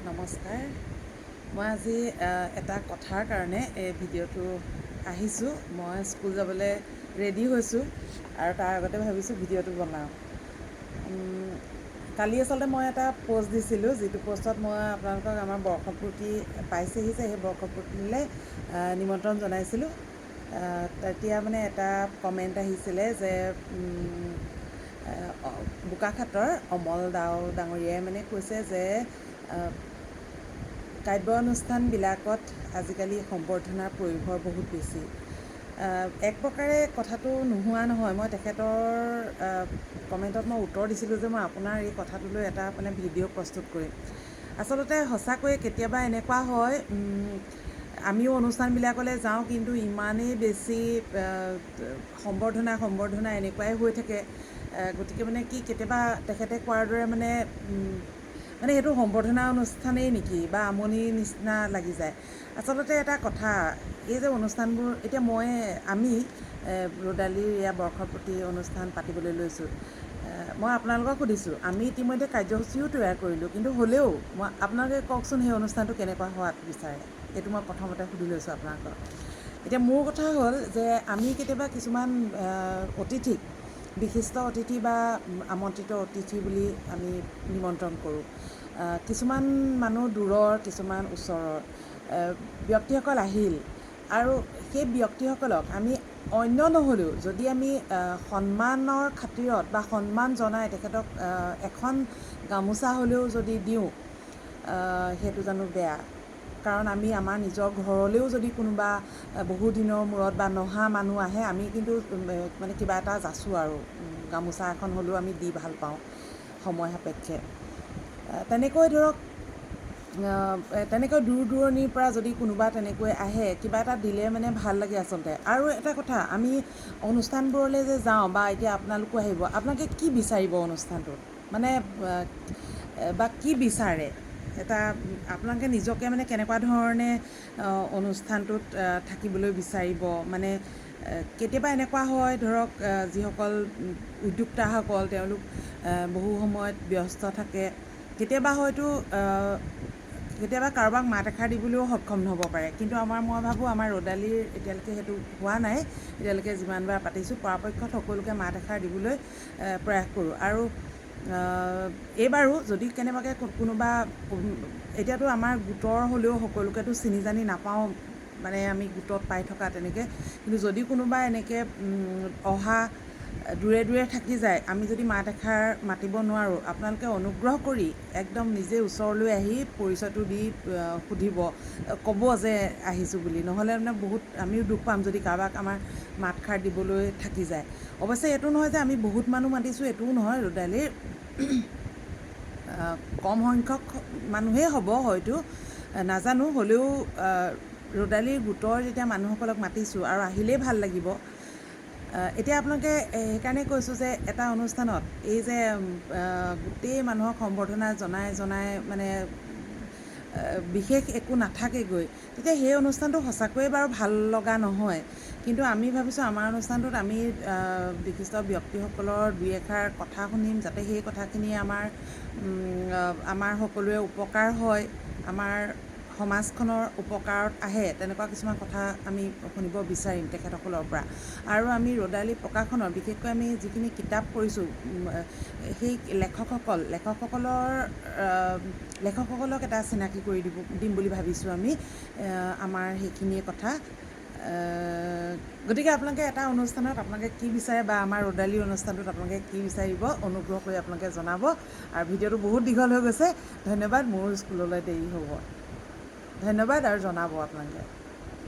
নমস্কাৰ। মই আজি এটা কথাৰ কাৰণে এই ভিডিঅ'টো আহিছোঁ। মই স্কুল যাবলৈ ৰেডি হৈছোঁ আৰু তাৰ আগতে ভাবিছোঁ ভিডিঅ'টো বনাওঁ। কালি আচলতে মই এটা প'ষ্ট দিছিলোঁ যিটো প'ষ্টত মই আপোনালোকক আমাৰ বৰ্ষপূৰ্তি পাইছেহি যে সেই বৰ্ষপূৰ্তিলৈ নিমন্ত্ৰণ জনাইছিলোঁ। তেতিয়া মানে এটা কমেণ্ট আহিছিলে যে বোকাখাটৰ অমল দাও ডাঙৰীয়াই মানে কৈছে যে কাব্য অনুষ্ঠানবিলাকত আজিকালি সম্বৰ্ধনাৰ প্ৰয়োভৰ বহুত বেছি। এক প্ৰকাৰে কথাটো নোহোৱা নহয়। মই তেখেতৰ কমেণ্টত মই উত্তৰ দিছিলোঁ যে মই আপোনাৰ এই কথাটোলৈ এটা মানে ভিডিঅ' প্ৰস্তুত কৰিম। আচলতে সঁচাকৈয়ে কেতিয়াবা এনেকুৱা হয় আমিও অনুষ্ঠানবিলাকলৈ যাওঁ কিন্তু ইমানেই বেছি সম্বৰ্ধনা সম্বৰ্ধনা এনেকুৱাই হৈ থাকে। গতিকে মানে কি কেতিয়াবা তেখেতে কোৱাৰ দৰে মানে মানে সেইটো সম্বৰ্ধনা অনুষ্ঠানেই নেকি? বা আমনিৰ নিচিনা লাগি যায়। আচলতে এটা কথা এই যে অনুষ্ঠানবোৰ এতিয়া মই আমি ৰ'দালিৰ এয়া বৰ্ষপূৰ্তি অনুষ্ঠান পাতিবলৈ লৈছোঁ। মই আপোনালোকক সুধিছোঁ আমি ইতিমধ্যে কাৰ্যসূচীও তৈয়াৰ কৰিলোঁ কিন্তু হ'লেও মই আপোনালোকে কওকচোন সেই অনুষ্ঠানটো কেনেকুৱা হোৱাত বিচাৰে? এইটো মই প্ৰথমতে সুধি লৈছোঁ আপোনালোকক। এতিয়া মোৰ কথা হ'ল যে আমি কেতিয়াবা কিছুমান অতিথিক বিশিষ্ট অতিথি বা আমন্ত্ৰিত অতিথি বুলি আমি নিমন্ত্ৰণ কৰোঁ। কিছুমান মানুহ দূৰৰ কিছুমান ওচৰৰ ব্যক্তিসকল আহিল আৰু সেই ব্যক্তিসকলক আমি অন্য নহ'লেও যদি আমি সন্মানৰ খাতিৰত বা সন্মান জনাই তেখেতক এখন গামোচা হ'লেও যদি দিওঁ সেইটো জানো বেয়া। কাৰণ আমি আমাৰ নিজৰ ঘৰলৈও যদি কোনোবা বহুদিনৰ মূৰত বা নহা মানুহ আহে আমি কিন্তু মানে কিবা এটা যাচোঁ আৰু। গামোচা এখন হ'লেও আমি দি ভাল পাওঁ সময় সাপেক্ষে। তেনেকৈ ধৰক তেনেকৈ দূৰ দূৰণিৰ পৰা যদি কোনোবা তেনেকৈ আহে কিবা এটা দিলে মানে ভাল লাগে আচলতে। আৰু এটা কথা আমি অনুষ্ঠানবোৰলৈ যে যাওঁ বা এতিয়া আপোনালোকো আহিব আপোনালোকে কি বিচাৰিব অনুষ্ঠানটোত? মানে বা কি বিচাৰে? এটা আপোনালোকে নিজকে মানে কেনেকুৱা ধৰণে অনুষ্ঠানটোত থাকিবলৈ বিচাৰিব? মানে কেতিয়াবা এনেকুৱা হয় ধৰক যিসকল উদ্যোক্তাসকল তেওঁলোক বহু সময়ত ব্যস্ত থাকে। কেতিয়াবা হয়তো কেতিয়াবা কাৰোবাক মাত এষাৰ দিবলৈও সক্ষম নহ'ব পাৰে। কিন্তু আমাৰ মই ভাবোঁ আমাৰ ৰ'দালিৰ এতিয়ালৈকে সেইটো হোৱা নাই। এতিয়ালৈকে যিমানবাৰ পাতিছোঁ পৰাপক্ষত সকলোকে মাত এষাৰ দিবলৈ প্ৰয়াস কৰোঁ। আৰু এইবাৰো যদি কেনেবাকৈ কোনোবা এতিয়াতো আমাৰ গোটৰ হ'লেও সকলোকেতো চিনি জানি নাপাওঁ মানে আমি গোটত পাই থকা তেনেকৈ। কিন্তু যদি কোনোবা এনেকৈ অহা দূৰে দূৰে থাকি যায় আমি যদি মাত এষাৰ মাতিব নোৱাৰোঁ আপোনালোকে অনুগ্ৰহ কৰি একদম নিজে ওচৰলৈ আহি পৰিচয়টো দি সুধিব ক'ব যে আহিছোঁ বুলি। নহ'লে মানে বহুত আমিও দুখ পাম যদি কাৰোবাক আমাৰ মাতষাৰ দিবলৈ থাকি যায়। অৱশ্যে এইটো নহয় যে আমি বহুত মানুহ মাতিছোঁ এইটোও নহয় ৰ'দালিৰ কম সংখ্যক মানুহেই হ'ব হয়তো নাজানো। হ'লেও ৰ'দালিৰ গোটৰ যেতিয়া মানুহসকলক মাতিছোঁ আৰু আহিলেই ভাল লাগিব এতিয়া আপোনালোকে সেইকাৰণে কৈছোঁ যে এটা অনুষ্ঠানত এই যে গোটেই মানুহক সম্বৰ্ধনা জনাই জনাই মানে বিশেষ একো নাথাকেগৈ তেতিয়া সেই অনুষ্ঠানটো সঁচাকৈয়ে বাৰু ভাল লগা নহয়। কিন্তু আমি ভাবিছোঁ আমাৰ অনুষ্ঠানটোত আমি বিশিষ্ট ব্যক্তিসকলৰ দুই এষাৰ কথা শুনিম যাতে সেই কথাখিনি আমাৰ আমাৰ সকলোৰে উপকাৰ হয় আমাৰ সমাজখনৰ উপকাৰত আহে তেনেকুৱা কিছুমান কথা আমি শুনিব বিচাৰিম তেখেতসকলৰ পৰা। আৰু আমি ৰ'দালি প্ৰকাশনৰ বিশেষকৈ আমি যিখিনি কিতাপ পঢ়িছোঁ সেই লেখকসকল লেখকসকলৰ লেখকসকলক এটা চিনাকি কৰি দিব দিম বুলি ভাবিছোঁ আমি আমাৰ সেইখিনিয়ে কথা। গতিকে আপোনালোকে এটা অনুষ্ঠানত আপোনালোকে কি বিচাৰে বা আমাৰ ৰ'দালি অনুষ্ঠানটোত আপোনালোকে কি বিচাৰিব অনুগ্ৰহ কৰি আপোনালোকে জনাব। আৰু ভিডিঅ'টো বহুত দীঘল হৈ গৈছে। ধন্যবাদ মোৰো স্কুললৈ দেৰি হ'ব। ধন্যবাদ আৰু জনাব আপোনালোকে।